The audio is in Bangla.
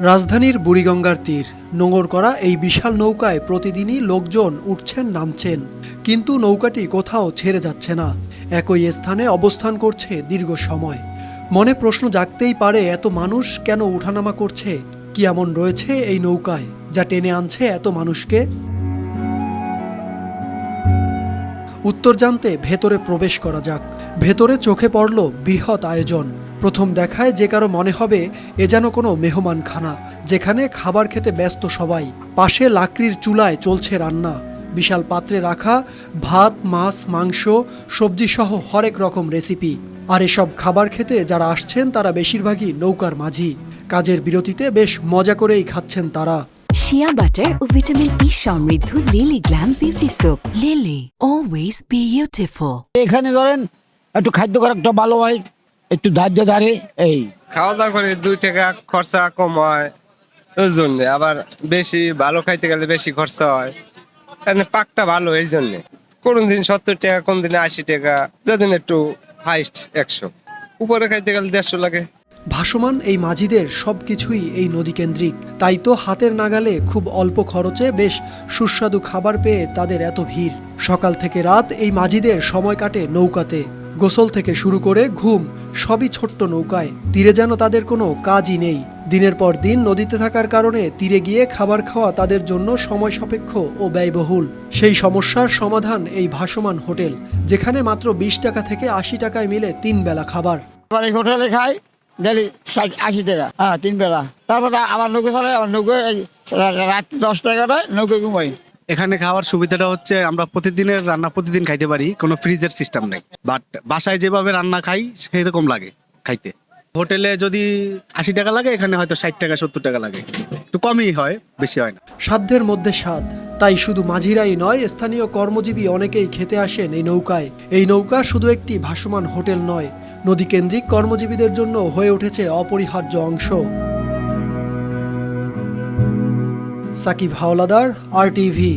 রাজধানীর বুড়িগঙ্গার তীর। নোঙর করা এই বিশাল নৌকায় প্রতিদিনই লোকজন উঠছেন, নামছেন। কিন্তু নৌকাটি কোথাও ছেড়ে যাচ্ছে না। একই স্থানে অবস্থান করছে দীর্ঘ সময়। মনে প্রশ্ন জাগতেই পারে, এত মানুষ কেন উঠানামা করছে? কি এমন রয়েছে এই নৌকায়, যা টেনে আনছে এত মানুষকে? উত্তর জানতে ভেতরে প্রবেশ করা যাক। ভেতরে চোখে পড়ল বৃহৎ আয়োজন। প্রথম দেখায় যে কারও মনে হবে এ যেন কোনো মেহমানখানা যেখানে খাবার খেতে ব্যস্ত সবাই। পাশে লাকড়ির চুলায় চলছে রান্না। বিশাল পাত্রে রাখা ভাত মাছ মাংস সবজি সহ হরেক রকম রেসিপি। আর এসব খাবার খেতে যারা আসছেন তারা বেশিরভাগই নৌকার মাঝি। কাজের বিরতিতে বেশ মজা করেই খাচ্ছেন তারা। শিয়া বাটার ও ভিটামিন ই সমৃদ্ধ Lily glam beauty soap Lily always beautiful এখানে ধরেন একটু খাদ্য করা একটা ভালো হয়। একটু ধার্য ধারে এই। খাওয়া দাওয়া করে দুই টাকা খরচা কম হয় ওই জন্য। আবার বেশি ভালো খাইতে গেলে বেশি খরচা হয়। এখানে পাকটা ভালো এই জন্যে। কোন দিন সত্তর টাকা কোন দিন আশি টাকা যেদিন একটু হাইস্ট একশো। উপরে খাইতে গেলে দেড়শো লাগে। ভাসমান এই মাঝিদের সবকিছুই এই নদীকেন্দ্রিক। তাই তো হাতের নাগালে খুব অল্প খরচে বেশ সুস্বাদু খাবার পেয়ে তাদের এত ভিড়। সকাল থেকে রাত এই মাঝিদের সময় কাটে নৌকাতে। গোসল থেকে শুরু করে ঘুম, সবই ছোট্ট নৌকায়। তীরে যেন তাদের কোনো কাজই নেই। দিনের পর দিন নদীতে থাকার কারণে তীরে গিয়ে খাবার খাওয়া তাদের জন্য সময় সাপেক্ষ ও ব্যয়বহুল। সেই সমস্যার সমাধান এই ভাসমান হোটেল, যেখানে মাত্র বিশ টাকা থেকে আশি টাকায় মিলে তিন বেলা খাবার। হোটেলে খাই, ডেলি আশি টাকা। হ্যাঁ তিন বেলা। তারপরে আমার নৌকো আমার নৌকো রাত দশ টাকাটায় নৌকো ঘুমাই। এখানে খাওয়ার সুবিধাটা হচ্ছে আমরা প্রতিদিনের রান্না প্রতিদিন খাইতে পারি, কোনো ফ্রিজের সিস্টেম নেই। বাট বাসায় যেভাবে রান্না খাই, সেরকম লাগে খাইতে। হোটেলে যদি আশি টাকা লাগে, এখানে হয়তো ষাট টাকা, সত্তর টাকা লাগে। একটু কমই হয়, বেশি হয় না। সাধ্যের মধ্যে স্বাদ। তাই শুধু মাঝিরাই নয়, স্থানীয় কর্মজীবী অনেকেই খেতে আসেন এই নৌকায়। এই নৌকা শুধু একটি ভাসমান হোটেল নয়, নদীকেন্দ্রিক কর্মজীবীদের জন্য হয়ে উঠেছে অপরিহার্য অংশ। সাকিব হাওলাদার আর টিভি